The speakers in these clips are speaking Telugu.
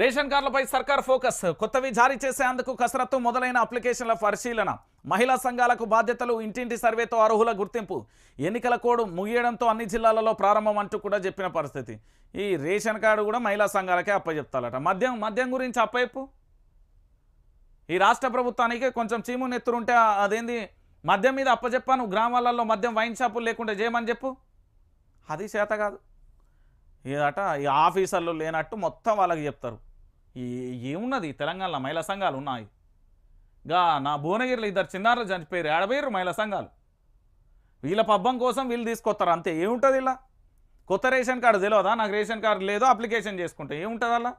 రేషన్ కార్డులపై సర్కార్ ఫోకస్. కొత్తవి జారీ చేసేందుకు కసరత్తు మొదలైన అప్లికేషన్ల పరిశీలన. మహిళా సంఘాలకు బాధ్యతలు ఇంటింటి సర్వేతో అర్హుల గుర్తింపు. ఎన్నికల కోడ్ ముగియడంతో అన్ని జిల్లాలలో ప్రారంభం అంటూ కూడా చెప్పిన పరిస్థితి. ఈ రేషన్ కార్డు కూడా మహిళా సంఘాలకే అప్పచెప్తాలట మద్యం మద్యం గురించి అప్పచెప్పు ఈ రాష్ట్ర ప్రభుత్వానికి కొంచెం చీము నెత్తురుంటే అదేంది? మద్యం మీద అప్పచెప్పాను గ్రామాలలో మద్యం వైన్ షాపులు లేకుండా చేయమని చెప్పు. అది చేత కాదు. ఏదట ఈ ఆఫీసర్లు లేనట్టు మొత్తం వాళ్ళకి చెప్తారు. ఏమున్నది? తెలంగాణలో మహిళా సంఘాలు ఉన్నాయి. గా నా భువనగిరిలో ఇద్దరు చిన్నారులు చనిపోయారు. ఏడబోయారు మహిళా సంఘాలు. వీళ్ళ పబ్బం కోసం వీళ్ళు తీసుకొస్తారు. అంతే. ఏముంటుంది ఇలా? కొత్త రేషన్ కార్డు తెలియదా నాకు రేషన్ కార్డు లేదో అప్లికేషన్ చేసుకుంటే ఏముంటుంది అలా?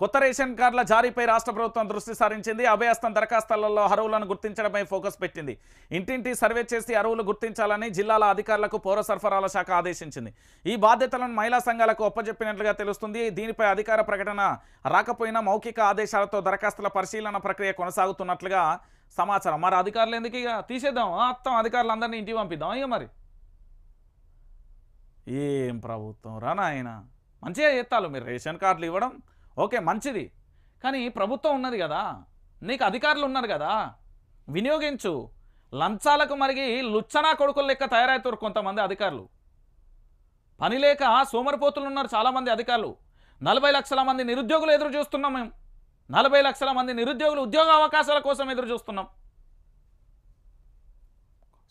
కొత్త రేషన్ కార్డుల జారీపై రాష్ట్ర ప్రభుత్వం దృష్టి సారించింది. అభయస్థం దరఖాస్తులలో అరువులను గుర్తించడంపై ఫోకస్ పెట్టింది. ఇంటింటి సర్వే చేసి అరువులు గుర్తించాలని జిల్లాల అధికారులకు పౌర సరఫరాల శాఖ ఆదేశించింది. ఈ బాధ్యతలను మహిళా సంఘాలకు ఒప్పజెప్పినట్లుగా తెలుస్తుంది. దీనిపై అధికార ప్రకటన రాకపోయినా మౌఖిక ఆదేశాలతో దరఖాస్తుల పరిశీలన ప్రక్రియ కొనసాగుతున్నట్లుగా సమాచారం. మరి అధికారులు ఎందుకు ఇక తీసేద్దాం? మొత్తం అధికారులు అందరినీ ఇంటికి పంపిద్దాం. ఇక మరి. ఏం ప్రభుత్వం రా నాయన? మంచిగా చేస్తాలు మీరు. రేషన్ కార్డులు ఇవ్వడం ఓకే మంచిది. కానీ ప్రభుత్వం ఉన్నది కదా నీకు అధికారులు ఉన్నారు కదా వినియోగించు. లంచాలకు మరిగి లుచ్చనా కొడుకుల లెక్క తయారవుతారు కొంతమంది అధికారులు. పని లేక సోమరిపోతులు ఉన్నారు చాలామంది అధికారులు. నలభై లక్షల మంది నిరుద్యోగులు ఎదురు చూస్తున్నాం మేము. నలభై లక్షల మంది నిరుద్యోగులు ఉద్యోగ అవకాశాల కోసం ఎదురు చూస్తున్నాం.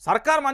సర్కార్ మంచి